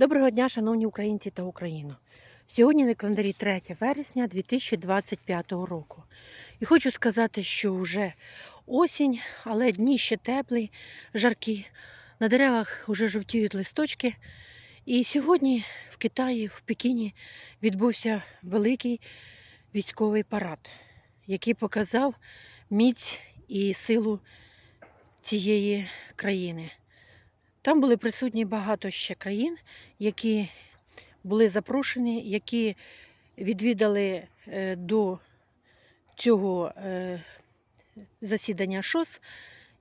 Доброго дня, шановні українці та Україно. Сьогодні на календарі 3 вересня 2025 року. І хочу сказати, що вже осінь, але дні ще теплі, жаркі. На деревах вже жовтіють листочки. І сьогодні в Китаї, в Пекіні, відбувся великий військовий парад, який показав міць і силу цієї країни. Там були присутні багато ще країн, які були запрошені, які відвідали е, до цього е, засідання ШОС.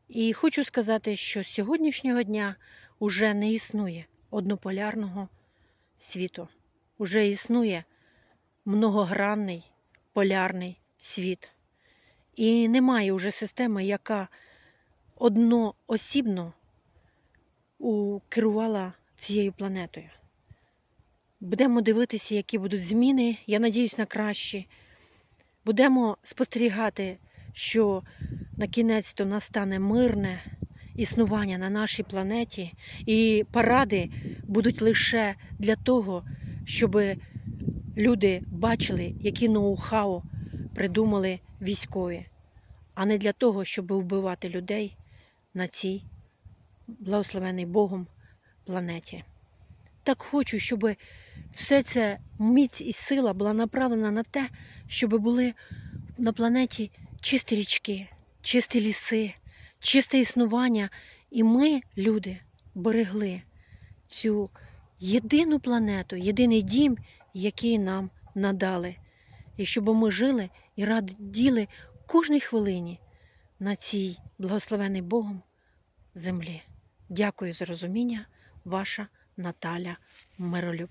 І хочу сказати, що з сьогоднішнього дня вже не існує однополярного світу. Уже існує многогранний полярний світ. І немає вже системи, яка одноосібно керувала цією планетою. Будемо дивитися, які будуть зміни, я надіюсь на кращі. Будемо спостерігати, що на кінець то настане мирне існування на нашій планеті, і паради будуть лише для того, щоб люди бачили, які ноу-хау придумали військові, а не для того, щоб вбивати людей на цій благословений Богом планеті. Так хочу, щоб все це міць і сила була направлена на те, щоб були на планеті чисті річки, чисті ліси, чисте існування. І ми, люди, берегли цю єдину планету, єдиний дім, який нам надали. І щоб ми жили і раділи кожній хвилині на цій благословений Богом землі. Дякую за розуміння, ваша Наталя Миролюб.